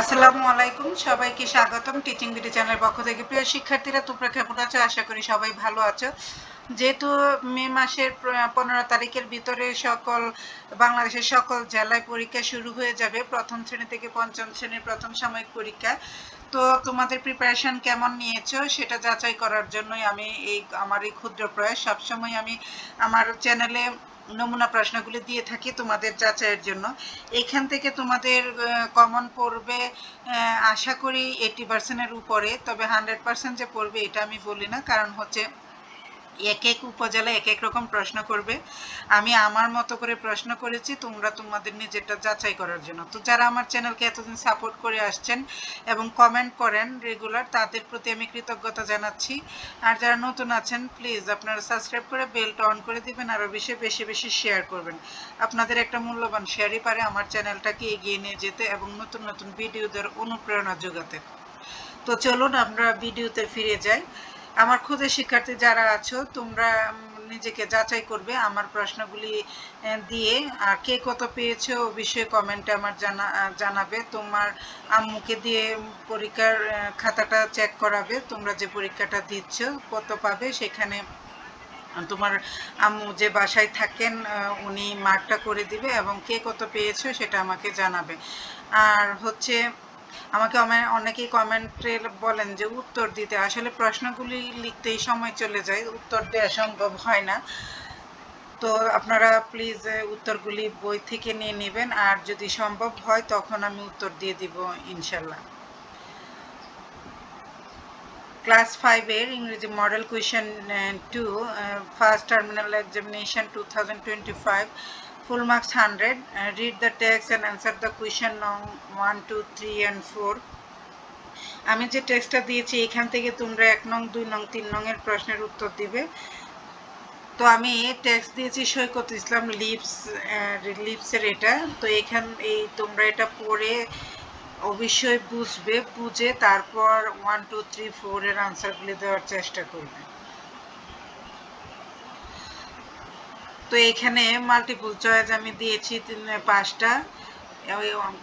আসসালামু আলাইকুম, সবাইকে স্বাগতম টিচিং বিডি চ্যানেলের পক্ষ থেকে। প্রিয় শিক্ষার্থীরা, তোমরা কেমন আছো? আশা করি সবাই ভালো আছো। যেহেতু মে মাসের পনেরো তারিখের ভিতরে সকল, বাংলাদেশের সকল জেলায় পরীক্ষা শুরু হয়ে যাবে, প্রথম শ্রেণি থেকে পঞ্চম শ্রেণির প্রথম সাময়িক পরীক্ষা। তো তোমাদের প্রিপারেশন কেমন নিয়েছো সেটা যাচাই করার জন্যই আমি এই, আমার এই ক্ষুদ্র প্রয়াস। সবসময় আমি আমার চ্যানেলে নমুনা প্রশ্নগুলি দিয়ে থাকি তোমাদের যাচাইয়ের জন্য। এখান থেকে তোমাদের কমন পড়বে আশা করি এইটি পার্সেন্টের উপরে, তবে হান্ড্রেড পার্সেন্ট যে পড়বে এটা আমি বলি না, কারণ হচ্ছে এক এক উপজেলা এক এক রকম প্রশ্ন করবে। আমি আমার মতো করে প্রশ্ন করেছি, তোমরা তোমাদের নিজেরটা যাচাই করার জন্য। তো যারা আমার চ্যানেলকে এতদিন সাপোর্ট করে আসছেন এবং কমেন্ট করেন রেগুলার তাদের প্রতি আমি কৃতজ্ঞতা জানাচ্ছি। আর যারা নতুন আছেন প্লিজ আপনারা সাবস্ক্রাইব করে বেলটা অন করে দিবেন আরও বেশি বেশি বেশি শেয়ার করবেন। আপনাদের একটা মূল্যবান শেয়ারই পারে আমার চ্যানেলটাকে এগিয়ে নিয়ে যেতে এবং নতুন নতুন ভিডিওদের অনুপ্রেরণা যোগাতে তো চলুন আমরা ভিডিওতে ফিরে যাই। আমার খুদে শিক্ষার্থী যারা আছো, তোমরা নিজেকে যাচাই করবে আমার প্রশ্নগুলি দিয়ে। আর কে কত পেয়েছ ও বিষয়ে কমেন্টে আমার জানা জানাবে। তোমার আম্মুকে দিয়ে পরীক্ষার খাতাটা চেক করাবে। তোমরা যে পরীক্ষাটা দিচ্ছ, কত পাবে সেখানে তোমার আম্মু যে বাসায় থাকেন উনি মার্কটা করে দিবে এবং কে কত পেয়েছ সেটা আমাকে জানাবে। আর হচ্ছে আমাকে অনেকেই কমেন্টে বলেন যে উত্তর দিতে। আসলে প্রশ্নগুলি লিখতেই সময় চলে যায়, উত্তর দেওয়া সম্ভব হয় না। তো আপনারা প্লিজ উত্তরগুলি বই থেকে নিয়ে নেবেন। আর যদি সম্ভব হয়, তখন আমি উত্তর দিয়ে দিব, ইনশাল্লাহ। ক্লাস ফাইভের ইংরেজি model question to first terminal examination two thousand twenty five full marks 100 uh, read the text and answer the question নং 1 2 3 and 4 আমি যে টেক্সটটা দিয়েছি এখান থেকে তোমরা এক নং দুই নং তিন নং এর প্রশ্নের উত্তর দিবে। তো আমি টেক্সট দিয়েছি সৈকত ইসলাম লিপস লিপসের এটা। তো এখান এই তোমরা এটা পড়ে অবশ্যই বুঝবে বুঝে তারপর ওয়ান টু থ্রি ফোর এর আনসারগুলি দেওয়ার চেষ্টা করবে। তো এখানে মাল্টিপুল চয়েস আমি দিয়েছি পাঁচটা।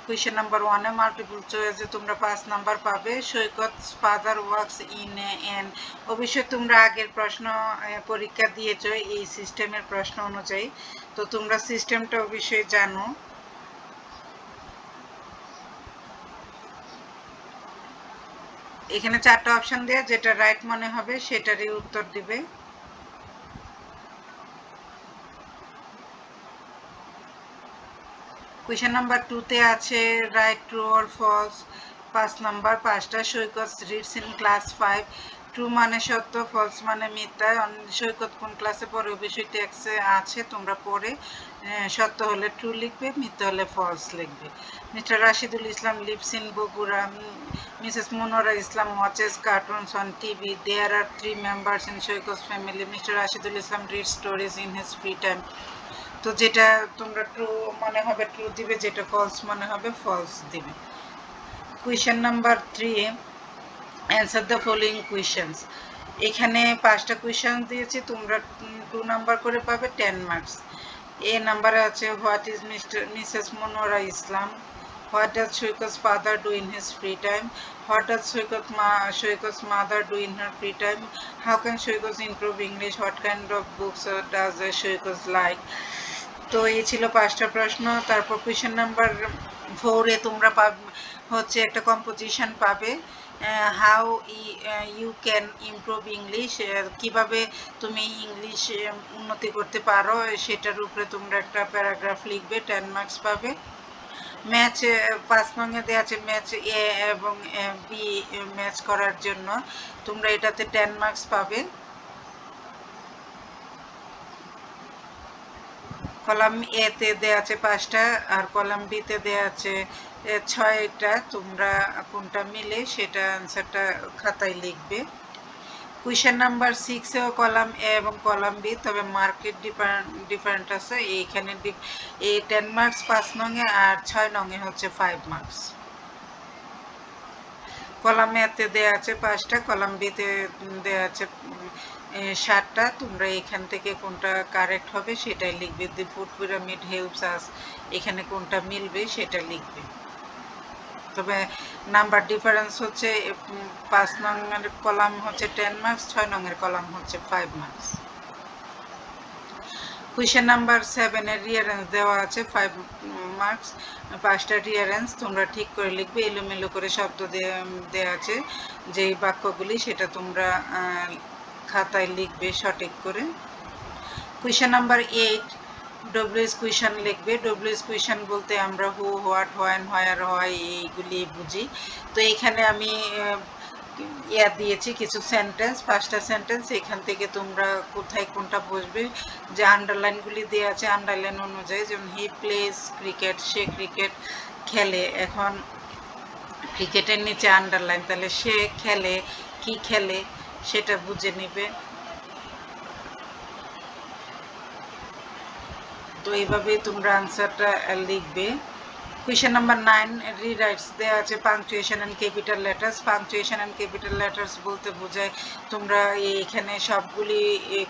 কোয়েশ্চেন নাম্বার ওয়ানে মাল্টিপুল চয়েসে তোমরা পাঁচ নাম্বার পাবে। Saikat father works in an অবশ্যই তোমরা আগের প্রশ্ন পরীক্ষা দিয়েছ এই সিস্টেমের প্রশ্ন অনুযায়ী। তো তোমরা সিস্টেমটা অবশ্যই জানো। এখানে চারটা অপশন দেওয়া যেটা রাইট মনে হবে, সেটারই উত্তর দিবে। কোয়েশন নাম্বার টুতে আছে রাইট ট্রু অর ফলস পাঁচ নাম্বার পাঁচটা Saikat reads in class five true মানে সত্য ফলস মানে মিথ্যা। সৈকত কোন ক্লাসে পড়ে অবশ্যই ট্যাক্সে আছে, তোমরা পড়ে সত্য হলে ট্রু লিখবে, মিথ্যা হলে ফলস লিখবে। Mr Rashidul Islam lives in Bogura. Mrs Manora Islam watches cartoons on TV there are three members in Saikat family Mr Rashidul Islam read stories in his free time তো যেটা তোমরা true মনে হবে true দিবে, যেটা false মনে হবে false দিবে। Question number three answer the following questions এখানে পাঁচটা কুয়েশন দিয়েছি, তোমরা টু নাম্বার করে পাবে টেন মার্কস এ নাম্বারে আছে what is Mr Mrs Manoara Islam what does Saikat father do in his free time what does Saikat মা Saikat mother do in her free time how can Saikat improve English what kind of books does Saikat like তো এই ছিল পাঁচটা প্রশ্ন, তারপর question number ফোরে তোমরা হচ্ছে একটা কম্পোজিশন পাবে how you can improve English কীভাবে তুমি ইংলিশ উন্নতি করতে পারো, সেটার উপরে তোমরা একটা প্যারাগ্রাফ লিখবে টেন মার্কস পাবে। ম্যাচ পাঁচ নঙে দেওয়া আছে ম্যাচ এ এবং বি ম্যাচ করার জন্য। তোমরা এটাতে টেন মার্কস পাবে। কলাম এতে দেওয়া আছে পাঁচটা আর কলাম বিতে দেওয়া আছে ছয়টা। তোমরা কোনটা মিলে সেটা অ্যান্সারটা খাতায় লিখবে। কুয়েশন নাম্বার সিক্সেও কলাম এ এবং কলাম বি, তবে মার্কেট ডিফারেন্ট ডিফারেন্ট আছে। এইখানে এই টেন মার্কস পাঁচ নঙে আর ছয় নঙে হচ্ছে ফাইভ মার্কস কলাম এতে দেওয়া আছে পাঁচটা, কলাম বিতে দেওয়া আছে সাতটা তোমরা এখান থেকে কোনটা কারেক্ট হবে সেটাই লিখবে। The food pyramid helps us এখানে কোনটা মিলবে সেটা লিখবে। তবে নাম্বার ডিফারেন্স হচ্ছে পাঁচ নংয়ের কলাম হচ্ছে টেন মার্কস ছয় নংয়ের কলাম হচ্ছে ফাইভ মার্কস কুয়েশন নাম্বার সেভেনের রিয়ারেন্স দেওয়া আছে ফাইভ মার্কস পাঁচটা রিয়ারেন্স তোমরা ঠিক করে লিখবে, এলোমেলো করে শব্দ দেওয়া আছে। যেই বাক্যগুলি সেটা তোমরা খাতায় লিখবে সঠিক করে। Question number eight WS question লিখবে। ডব্লিউএস কুয়েশন বলতে আমরা হু হোয়াট হোয়েন হোয়ার হয় এইগুলি বুঝি। তো এখানে আমি ইয়া দিয়েছি কিছু সেন্টেন্স পাঁচটা সেন্টেন্স এখান থেকে তোমরা কোথায় কোনটা বসবে? যে আন্ডারলাইনগুলি দেওয়া আছে আন্ডারলাইন অনুযায়ী যেমন হি প্লেস ক্রিকেট সে ক্রিকেট খেলে। এখন ক্রিকেটের নিচে আন্ডারলাইন তাহলে সে খেলে, কি খেলে? সেটা বুঝে নিবে। তো এইভাবে তোমরা আনসারটা লিখবে। কুয়েশন নাম্বার নাইন রিরাইটস দেওয়া আছে punctuation and capital letters punctuation and capital letters বলতে বোঝায় তোমরা এখানে সবগুলি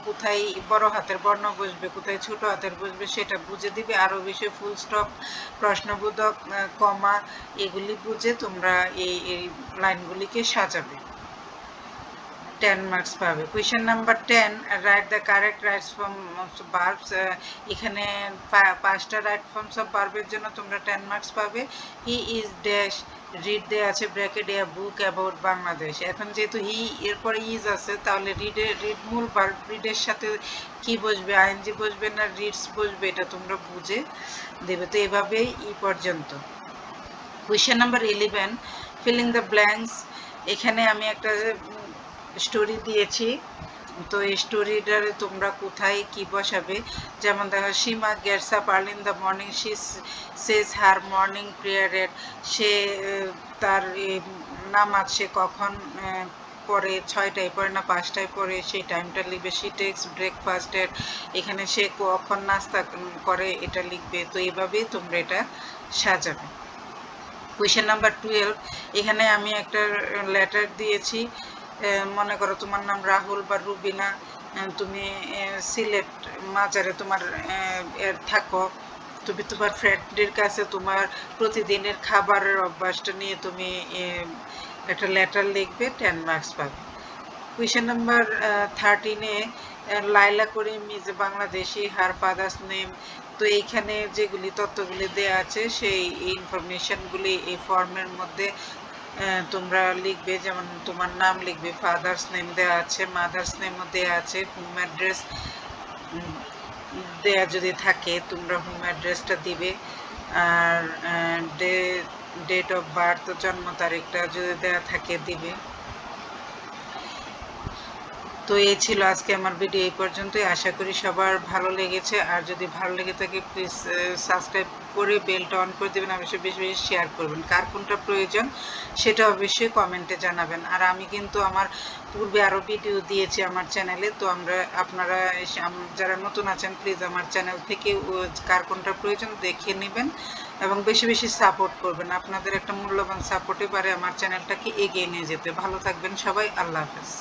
কোথায় বড় হাতের বর্ণ বসবে, কোথায় ছোট হাতের বসবে সেটা বুঝে দিবে। আরও বেশি ফুল স্টপ প্রশ্নবোধক কমা এগুলি বুঝে তোমরা এই লাইনগুলিকে সাজাবে। টেন মার্কস পাবে। Question number ten right the correct rights form verbs এখানে পাঁচটা রাইট ফর্মস অফ বার্বের জন্য তোমরা টেন মার্কস পাবে। হি ইজ ড্যাশ রিড দেয়া আছে bracket a book about Bangladesh এখন যেহেতু হি এরপরে ইজ আছে, তাহলে রিডে রিড মূল বার্ব রিডের সাথে কি বসবে? আইএনজি বসবে না রিডস বসবে? এটা তোমরা বুঝে দেবে। তো এভাবেই ই পর্যন্ত। Question number eleven filling the blanks এখানে আমি একটা স্টোরি দিয়েছি। তো এই স্টোরিটারে তোমরা কোথায় কি বসাবে? যেমন দেখো, Seema gets up early in the morning she says her morning প্রেয়ারের সে তার নামাজ সে কখন পরে ছয়টায় পরে না পাঁচটায় পরে সেই টাইমটা লিখবে। সি টেক্স ব্রেকফাস্টের এখানে সে কখন নাস্তা করে এটা লিখবে। তো এইভাবেই তোমরা এটা সাজাবে। কোয়েশ্চেন নাম্বার টুয়েলভ এখানে আমি একটা লেটার দিয়েছি। মনে করো তোমার নাম রাহুল বা রুবিনা তুমি সিলেট মাজারে তোমার থাকো। তুমি তোমার ফ্রেন্ডের কাছে তোমার প্রতিদিনের খাবারের অভ্যাসটা নিয়ে তুমি একটা লেটার লিখবে টেন মার্কস পাবে। Question number থার্টিনে Laila Karim is Bangladeshi her father's name তো এইখানে যেগুলি তথ্যগুলি দেওয়া আছে, সেই ইনফরমেশনগুলি এই ফর্মের মধ্যে তোমরা লিখবে, যেমন তোমার নাম লিখবে ফাদার্স নেম দেওয়া আছে মাদার্স নেমও দেওয়া আছে হোম অ্যাড্রেস দেয়া যদি থাকে, তোমরা হোম অ্যাড্রেসটা দিবে। আর ডে ডেট অফ বার্থ জন্ম তারিখটা যদি দেয়া থাকে, দিবে। তো এই ছিল আজকে আমার ভিডিও এই পর্যন্তই। আশা করি সবার ভালো লেগেছে। আর যদি ভালো লেগে থাকে প্লিজ সাবস্ক্রাইব করে বেলটা অন করে দেবেন অবশ্যই বেশি বেশি শেয়ার করবেন। কার কোনটা প্রয়োজন সেটা অবশ্যই কমেন্টে জানাবেন। আর আমি কিন্তু আমার পূর্বে আরও ভিডিও দিয়েছি আমার চ্যানেলে তো আমরা, আপনারা যারা নতুন আছেন প্লিজ আমার চ্যানেল থেকে কার কোনটা প্রয়োজন দেখে নেবেন এবং বেশি বেশি সাপোর্ট করবেন। আপনাদের একটা মূল্যবান সাপোর্টে পারে আমার চ্যানেলটাকে এগিয়ে নিয়ে যেতে। ভালো থাকবেন সবাই, আল্লাহ হাফেজ।